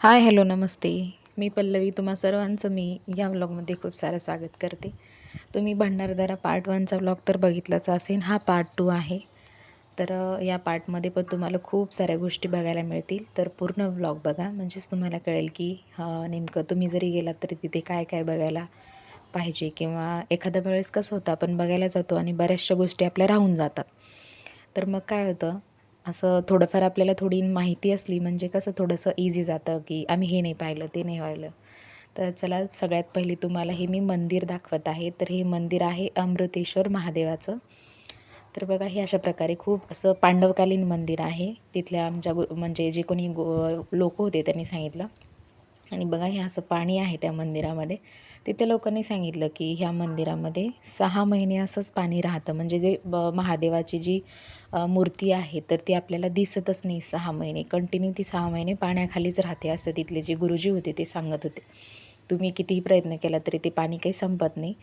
Hi hello नमस्ते. मी पल्लवी. तुम्हा सर्वांचं मी या व्लॉगमध्ये खूप सारं स्वागत करते. तुम्ही भंडारदरा पार्ट वनचा व्लॉग तर बघितलाच असेल. हा पार्ट टू आहे. तर या पार्टमध्ये पण तुम्हाला खूप साऱ्या गोष्टी बघायला मिळतील. तर पूर्ण व्लॉग बघा. म्हणजेच तुम्हाला कळेल की नेमकं तुम्ही जरी गेलात तरी तिथे काय काय बघायला पाहिजे किंवा एखाद्या वेळेस कसं होतं आपण बघायला जातो आणि बऱ्याचशा गोष्टी आपल्या राहून जातात. तर मग काय होतं असं थोडंफार आपल्याला थोडी माहिती असली म्हणजे कसं थोडंसं इझी जातं की आम्ही हे नाही पाहिलं ते नाही पाहिलं तर चला सगळ्यात पहिली तुम्हाला हे मी मंदिर दाखवत आहे. तर हे मंदिर आहे अमृतेश्वर महादेवाचं. तर बघा हे अशा प्रकारे खूप असं पांडवकालीन मंदिर आहे. तिथल्या आमच्या गो म्हणजे जे कोणी गो लोक होते त्यांनी सांगितलं. आणि बघा हे असं पाणी आहे त्या मंदिरामध्ये. तिथे लोकांनी सांगितलं की ह्या मंदिरामध्ये सहा महिने असंच पाणी राहतं. म्हणजे जे ब महादेवाची जी मूर्ती आहे तर ती आपल्याला दिसतच नाही सहा महिने. कंटिन्यू ती सहा महिने पाण्याखालीच राहते असं तिथले जे गुरुजी होते ते सांगत होते. तुम्ही कितीही प्रयत्न केला तरी ते पाणी काही संपत नाही.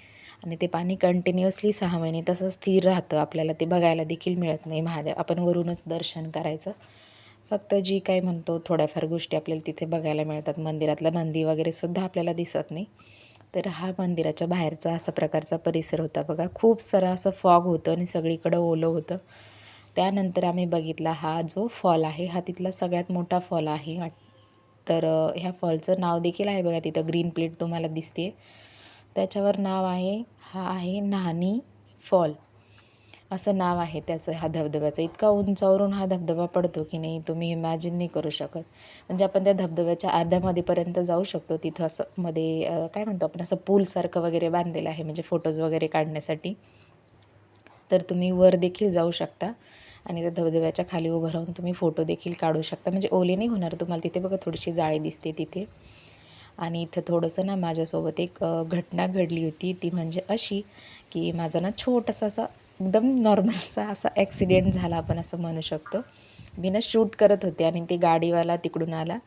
आणि ते पाणी कंटिन्युअसली सहा महिने तसं स्थिर राहतं. आपल्याला ते बघायला देखील मिळत नाही. महादेव आपण वरूनच दर्शन करायचं. फक्त जी काय म्हणतो थोड्याफार गोष्टी आपल्याला तिथे बघायला मिळतात. मंदिरातला नंदी वगैरे सुद्धा आपल्याला दिसत नाही. तर हा मंदिराच्या बाहेरचा असा प्रकारचा परिसर होता बघा. खूप सारं असं फॉग होतं आणि सगळीकडं ओलं होतं. त्यानंतर आम्ही बघितला हा जो फॉल आहे हा तिथला सगळ्यात मोठा फॉल आहे. तर ह्या फॉलचं नाव देखील आहे बघा तिथं. ग्रीन प्लेट तुम्हाला दिसते त्याच्यावर नाव आहे हा आहे नानी फॉल असं नाव आहे त्याचं ह्या धबधब्याचं. इतका उंचावरून हा धबधबा पडतो की नाही तुम्ही इमॅजिन नाही करू शकत. म्हणजे आपण त्या धबधब्याच्या अर्ध्यामध्येपर्यंत जाऊ शकतो तिथं असं मध्ये काय म्हणतो आपण असं पूलसारखं वगैरे बांधलेलं आहे म्हणजे फोटोज वगैरे काढण्यासाठी. तर तुम्ही वर देखील जाऊ शकता आणि त्या धबधब्याच्या खाली उभं राहून तुम्ही फोटो देखील काढू शकता. म्हणजे ओले नाही होणार तुम्हाला तिथे बघा थोडीशी जाळी दिसते तिथे. आणि इथं थोडंसं ना माझ्यासोबत एक घटना घडली होती. ती म्हणजे अशी की माझा ना छोटासा असा एकदम नॉर्मलचा असा ॲक्सिडेंट झाला आपण असं म्हणू शकतो. मी ना शूट करत होते आणि ते गाडीवाला तिकडून आला.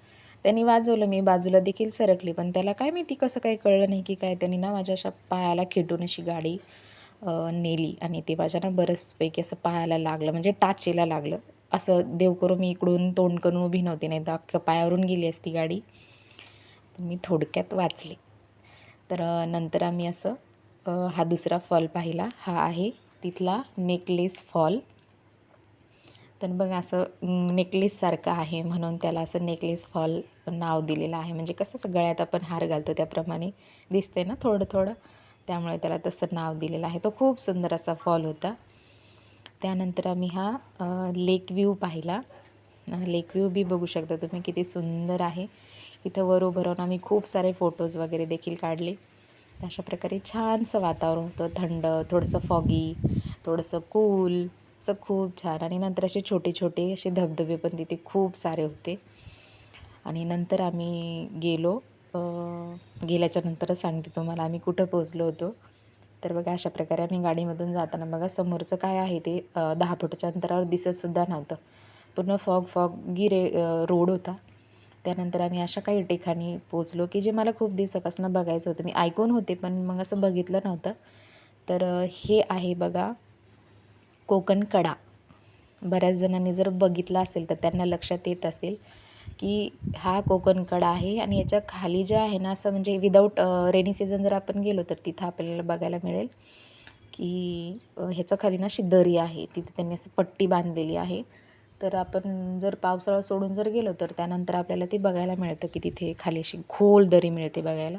त्यांनी वाजवलं मी बाजूला देखील सरकली पण त्याला काय माहिती कसं काही कळलं नाही की काय त्यांनी ना माझ्या अशा पायाला खेटून अशी गाडी नेली आणि ते माझ्या ना बरंचपैकी असं पायाला लागलं म्हणजे टाचेला लागलं. असं देव करू मी इकडून तोंड करून उभी नव्हती नाही तर अख्ख्या पायावरून गेली असती गाडी. पण मी थोडक्यात वाचले. तर नंतर आम्ही असं हा दुसरा फॉल पाहिला. हा आहे तिथला नेकलेस फॉल. तर बघ असं नेकलेससारखं आहे म्हणून त्याला असं नेकलेस फॉल नाव दिलेलं आहे. म्हणजे कसं असं गळ्यात आपण हार घालतो त्याप्रमाणे दिसते ना थोडं थोडं. त्यामुळे त्याला तसं नाव दिलेलं आहे. तो खूप सुंदर असा फॉल होता. त्यानंतर आम्ही हा लेक व्ह्यू पाहिला. लेक व्ह्यू बी बघू शकता तुम्ही किती सुंदर आहे. इथं वर उभं राहून आम्ही खूप सारे फोटोज वगैरे देखील काढले. अशा प्रकारे छानसं वातावरण होतं. थंड थोडंसं फॉगी थोडंसं कूल असं खूप छान. आणि नंतर असे छोटे छोटे असे धबधबे पण तिथे खूप सारे होते. आणि नंतर आम्ही गेलो. गेल्याच्या नंतरच सांगते तुम्हाला आम्ही कुठं पोचलो होतो. तर बघा अशा प्रकारे आम्ही गाडीमधून जाताना बघा समोरचं काय आहे ते दहा फुटाच्या अंतरावर दिसतसुद्धा नव्हतं. पूर्ण फॉग फॉग रे रोड होता. त्यानंतर आम्ही अशा काही ठिकाणी पोचलो की जे मला खूप दिवसापासून बघायचं होतं. मी ऐकून होते पण मग असं बघितलं नव्हतं. तर हे आहे बघा कोकण कडा. बऱ्याच जणांनी जर बघितलं असेल तर त्यांना लक्षात येत असेल की हा कोकण कडा आहे आणि याच्या खाली जे आहे ना असं म्हणजे विदाऊट रेनी सीझन जर आपण गेलो तर तिथं आपल्याला बघायला मिळेल की ह्याच्या खाली ना अशी दरी आहे. तिथे त्यांनी असं पट्टी बांधलेली आहे. तर आपण जर पावसाळा सोडून जर गेलो तर त्यानंतर आपल्याला ते बघायला मिळतं की तिथे खाली अशी खोल दरी मिळते बघायला.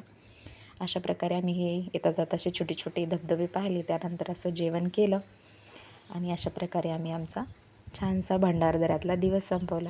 अशा प्रकारे आम्ही हे येता जाता असे छोटे छोटे धबधबे पाहिले त्यानंतर असं जेवण केलं आणि अशा प्रकारे आम्ही आमचा छानसा भंडारदऱ्यातला दिवस संपवला.